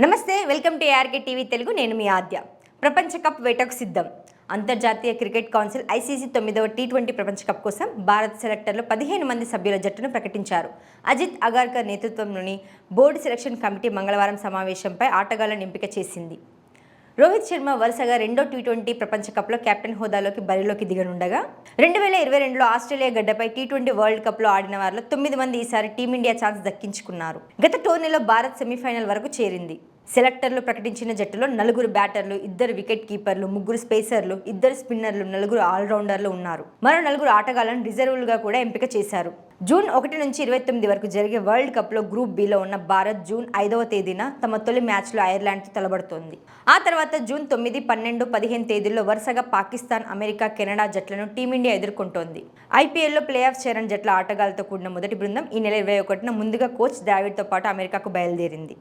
నమస్తే welcome to ARK TV Telugu. నేను మీ ఆద్య. ప్రపంచ కప్ వేటకు సిద్ధం. అంతర్జాతీయ క్రికెట్ కౌన్సిల్ ఐసీసీ తొమ్మిదవ టీ ట్వంటీ ప్రపంచ కప్ కోసం భారత్ సెలెక్టర్లు పదిహేను మంది సభ్యుల జట్టును ప్రకటించారు. అజిత్ అగార్కర్ నేతృత్వంలోని బోర్డు సెలక్షన్ కమిటీ మంగళవారం సమావేశంపై ఆటగాళ్ళను ఎంపిక చేసింది. రోహిత్ శర్మ వరుసగా రెండో టీ ట్వంటీ ప్రపంచ కప్లో కెప్టెన్ హోదాలోకి బరిలోకి దిగనుండగా రెండు వేల ఇరవై రెండులో ఆస్ట్రేలియా గడ్డపై టీ ట్వంటీ వరల్డ్ కప్లో ఆడిన వారిలో తొమ్మిది మంది ఈసారి టీమిండియా ఛాన్స్ దక్కించుకున్నారు. గత టోర్నీలో భారత్ సెమీఫైనల్ వరకు చేరింది. సెలెక్టర్లు ప్రకటించిన జట్టులో నలుగురు బ్యాటర్లు ఇద్దరు వికెట్ కీపర్లు ముగ్గురు స్పేసర్లు ఇద్దరు స్పిన్నర్లు నలుగురు ఆల్రౌండర్లు ఉన్నారు. మరో నలుగురు ఆటగాళ్ళను రిజర్వులుగా కూడా ఎంపిక చేశారు. జూన్ ఒకటి నుంచి ఇరవై తొమ్మిది వరకు జరిగే వరల్డ్ కప్లో గ్రూప్ బిలో ఉన్న భారత్ జూన్ ఐదవ తేదీన తమ తొలి మ్యాచ్లో ఐర్లాండ్తో తలబడుతోంది. ఆ తర్వాత జూన్ తొమ్మిది పన్నెండు పదిహేను తేదీల్లో వరుసగా పాకిస్తాన్ అమెరికా కెనడా జట్లను టీమిండియా ఎదుర్కొంటోంది. ఐపీఎల్లో ప్లే ఆఫ్ చేరని జట్ల ఆటగాళ్ళతో కూడిన మొదటి బృందం ఈ నెల ఇరవై ఒకటిన ముందుగా కోచ్ ద్రావిడ్తో పాటు అమెరికాకు బయలుదేరింది.